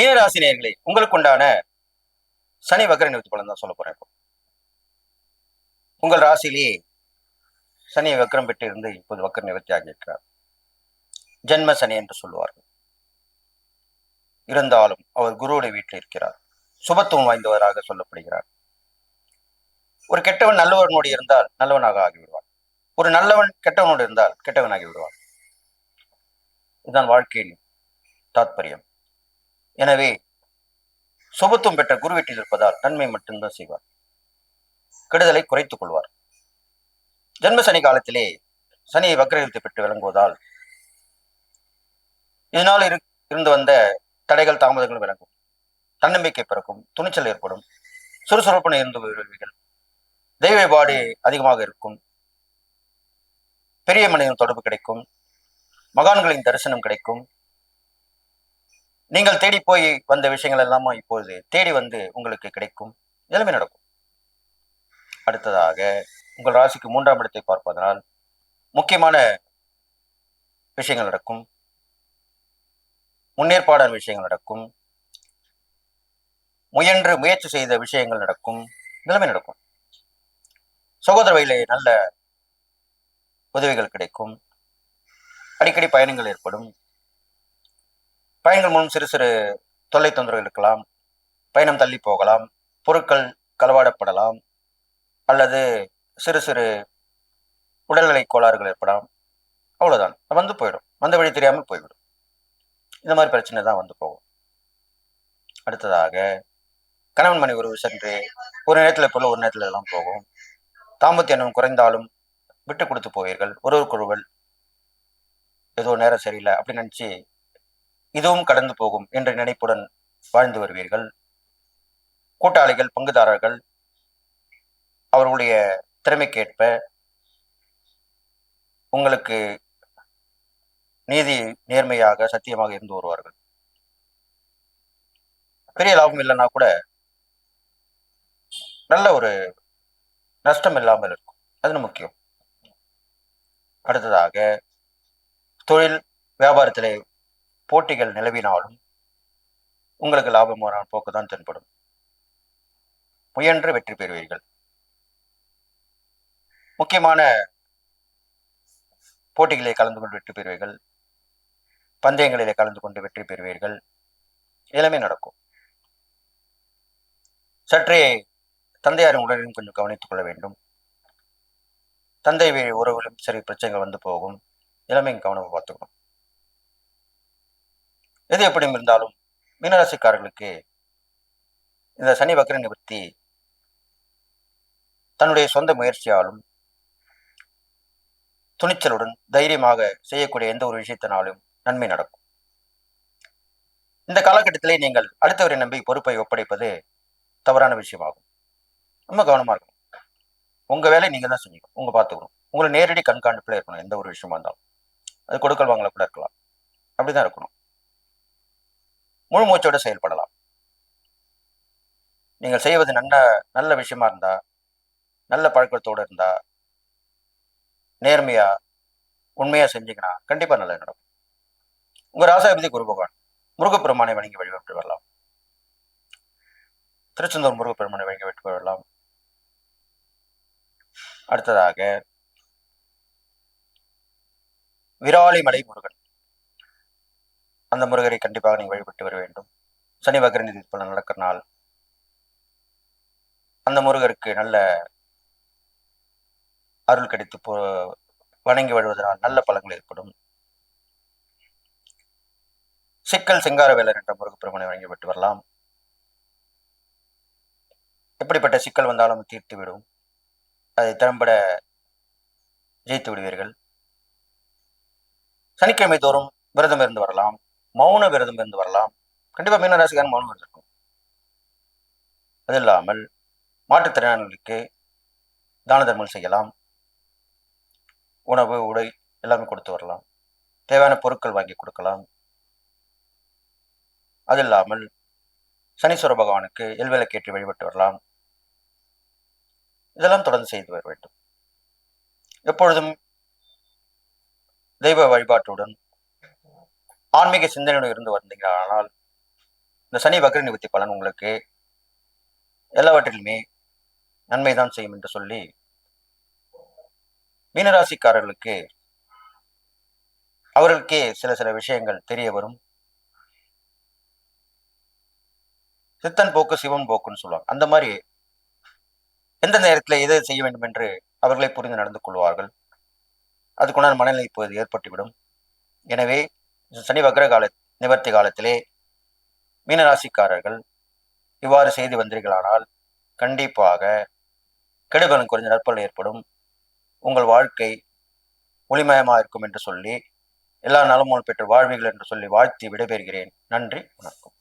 மீனராசி நேயர்களே உங்களுக்கு உண்டான சனி வக்கர நிவர்த்தி பலன் தான் சொல்ல போறேன் இப்போ. உங்கள் ராசியிலேயே சனி வக்கரம் பெற்று இருந்து இப்போது வக்கர நிவர்த்தி ஆகியிருக்கிறார். ஜென்ம சனி என்று சொல்லுவார்கள். இருந்தாலும் அவர் குருவுடைய வீட்டில் இருக்கிறார். சுபத்துவம் வாய்ந்தவராக சொல்லப்படுகிறார். ஒரு கெட்டவன் நல்லவனோடு இருந்தால் நல்லவனாக ஆகிவிடுவான். ஒரு நல்லவன் கெட்டவனோடு இருந்தால் கெட்டவனாகி விடுவான். இதுதான் வாழ்க்கையின் தாத்பரியம். எனவே சுபத்துவம் பெற்ற குருவீட்டில் இருப்பதால் நன்மை மட்டும்தான் செய்வார். கெடுதலை குறைத்துக் கொள்வார். ஜென்ம சனி காலத்திலே சனியை வக்ரகத்தை பெற்று விளங்குவதால் இதனால் இரு இருந்து வந்த தடைகள் தாமதங்கள் விளங்கும். தன்னம்பிக்கை பிறக்கும் துணிச்சல் ஏற்படும் சுறுசுறுப்பினை இருந்து வருவீர்கள் தெய்வ பாடு அதிகமாக இருக்கும். பெரிய மனிதன் தொடர்பு கிடைக்கும். மகான்களின் தரிசனம் கிடைக்கும். நீங்கள் தேடி போய் வந்த விஷயங்கள் எல்லாமும் இப்போது தேடி வந்து உங்களுக்கு கிடைக்கும். எல்லாமே நடக்கும். அடுத்ததாக உங்கள் ராசிக்கு மூன்றாம் இடத்தை பார்ப்பதனால் முக்கியமான விஷயங்கள் நடக்கும். முன்னேற்பாடான விஷயங்கள் நடக்கும். முயன்று முயற்சி செய்த விஷயங்கள் நடக்கும். நிலைமை நடக்கும். சகோதர வழியிலே நல்ல உதவிகள் கிடைக்கும். அடிக்கடி பயணங்கள் ஏற்படும். பயணங்கள் மூலம் சிறு சிறு தொல்லை தொந்தரவு இருக்கலாம். பயணம் தள்ளி போகலாம். பொருட்கள் களவாடப்படலாம். அல்லது சிறு சிறு உடல்நிலை கோளாறுகள் ஏற்படலாம். அவ்வளோதான் வந்து போயிடும். வந்த வழி தெரியாமல் போய்விடும். இந்த மாதிரி பிரச்சனை தான் வந்து போகும். அடுத்ததாக கணவன் மணி உறவு சென்று ஒரு நேரத்தில் போல ஒரு நேரத்தில் எல்லாம் போகும். தாம்பத்தியம் குறைந்தாலும் விட்டு கொடுத்து போவீர்கள். ஒருவருக்கொருவர் ஏதோ நேரம் சரியில்லை அப்படின்னு நினச்சி இதுவும் கடந்து போகும் என்ற நினைப்புடன் வாழ்ந்து வருவீர்கள். கூட்டாளிகள் பங்குதாரர்கள் அவர்களுடைய திறமைக்கேற்ப உங்களுக்கு நீதி நேர்மையாக சத்தியமாக இருந்து வருவார்கள். பெரிய லாபம் இல்லைன்னா கூட நல்ல ஒரு நஷ்டம் இல்லாமல் இருக்கும். அது முக்கியம். அடுத்ததாக தொழில் வியாபாரத்திலே போட்டிகள் நிலவினாலும் உங்களுக்கு லாபமான போக்கு தான் தென்படும். முயன்று வெற்றி பெறுவீர்கள். முக்கியமான போட்டிகளிலே கலந்து கொண்டு வெற்றி பெறுவீர்கள். பந்தயங்களிலே கலந்து கொண்டு வெற்றி பெறுவீர்கள். எல்லாமே நடக்கும். சற்றே தந்தையாரின் உடலையும் கொஞ்சம் கவனித்துக் கொள்ள வேண்டும். தந்தை வழி உறவிலும் சரி பிரச்சனைகள் வந்து போகும். எல்லாமே கவனமாக பார்த்துக்கணும். எது எப்படியும் இருந்தாலும் மீனராசிக்காரர்களுக்கு இந்த சனி வக்கர நிவர்த்தி தன்னுடைய சொந்த முயற்சியாலும் துணிச்சலுடன் தைரியமாக செய்யக்கூடிய எந்த ஒரு விஷயத்தினாலும் நன்மை நடக்கும். இந்த காலகட்டத்திலே நீங்கள் அடுத்தவரை நம்பி பொறுப்பை ஒப்படைப்பது தவறான விஷயமாகும். ரொம்ப கவனமா இருக்கணும். உங்க வேலையை நீங்க தான் செஞ்சுக்கணும். உங்க பார்த்துக்கணும். உங்களை நேரடி கண்காணிப்பில் இருக்கணும். எந்த ஒரு விஷயமா இருந்தாலும். அது கொடுக்கல் வாங்கல கூட இருக்கலாம். அப்படிதான் இருக்கணும். முழு மூச்சோட செயல்படலாம். நீங்கள் செய்வது நல்ல நல்ல விஷயமா இருந்தா நல்ல பழக்கத்தோடு இருந்தா நேர்மையா உண்மையா செஞ்சீங்கன்னா கண்டிப்பா நல்லது நடக்கும். உங்க ராசாபதி குரு பகவான் முருகப்பெருமானை வணங்கி வழிபட்டு வரலாம். திருச்செந்தூர் முருகப்பெருமானை வணங்கி விட்டு வரலாம். அடுத்ததாக விராலிமலை முருகன். அந்த முருகரை கண்டிப்பாக நீங்கள் வழிபட்டு வர வேண்டும். சனி வக்கர நிதி பலன் நடக்கிற நாள். அந்த முருகருக்கு நல்ல அருள் கிடைத்து போ வணங்கி வருவதனால் நல்ல பலங்கள் ஏற்படும். சிக்கல் சிங்காரவேலர் என்ற முருகப்பெருமனை வழங்கிவிட்டு வரலாம். எப்படிப்பட்ட சிக்கல் வந்தாலும் தீர்த்து விடும். அதை திறம்பட ஜெயித்து விடுவீர்கள். சனிக்கிழமை தோறும் விரதம் இருந்து வரலாம். மௌன விரதம் இருந்து வரலாம். கண்டிப்பா மீனராசிக்காரன் மௌனம் விரதம் இருக்கும். அது இல்லாமல் மாற்றுத்திறனாளிகளுக்கு தான தர்மம் செய்யலாம். உணவு உடை எல்லாமே கொடுத்து வரலாம். தேவையான பொருட்கள் வாங்கி கொடுக்கலாம். அது இல்லாமல் சனீஸ்வர பகவானுக்கு எல்விளக்கேற்றி வழிபட்டு வரலாம். இதெல்லாம் தொடர்ந்து செய்து வர வேண்டும். எப்பொழுதும் தெய்வ வழிபாட்டுடன் ஆன்மீக சிந்தனையுடன் இருந்து வந்தீங்களானால் இந்த சனி வக்ர நிவர்த்தி பலன் உங்களுக்கு எல்லாவற்றிலுமே நன்மை தான் செய்யும் என்று சொல்லி மீனராசிக்காரர்களுக்கு அவர்களுக்கே சில சில விஷயங்கள் தெரிய வரும். சித்தன் போக்கு சிவன் போக்குன்னு சொல்லுவாங்க. அந்த மாதிரி எந்த நேரத்தில் எதை செய்ய வேண்டும் என்று அவர்களை புரிந்து நடந்து கொள்வார்கள். அதுக்குண்டான மனநிலை இப்போது ஏற்பட்டுவிடும். எனவே சனி வக்ர கால நிவர்த்தி காலத்திலே மீனராசிக்காரர்கள் இவ்வாறு செய்து வந்தீர்களானால் கண்டிப்பாக கெடுபலன் குறைந்த நற்பலன் ஏற்படும். உங்கள் வாழ்க்கை ஒளிமயமாக இருக்கும் என்று சொல்லி எல்லா நலமும் பெற்று வாழ்வீர்கள் என்று சொல்லி வாழ்த்தி விடைபெறுகிறேன். நன்றி வணக்கம்.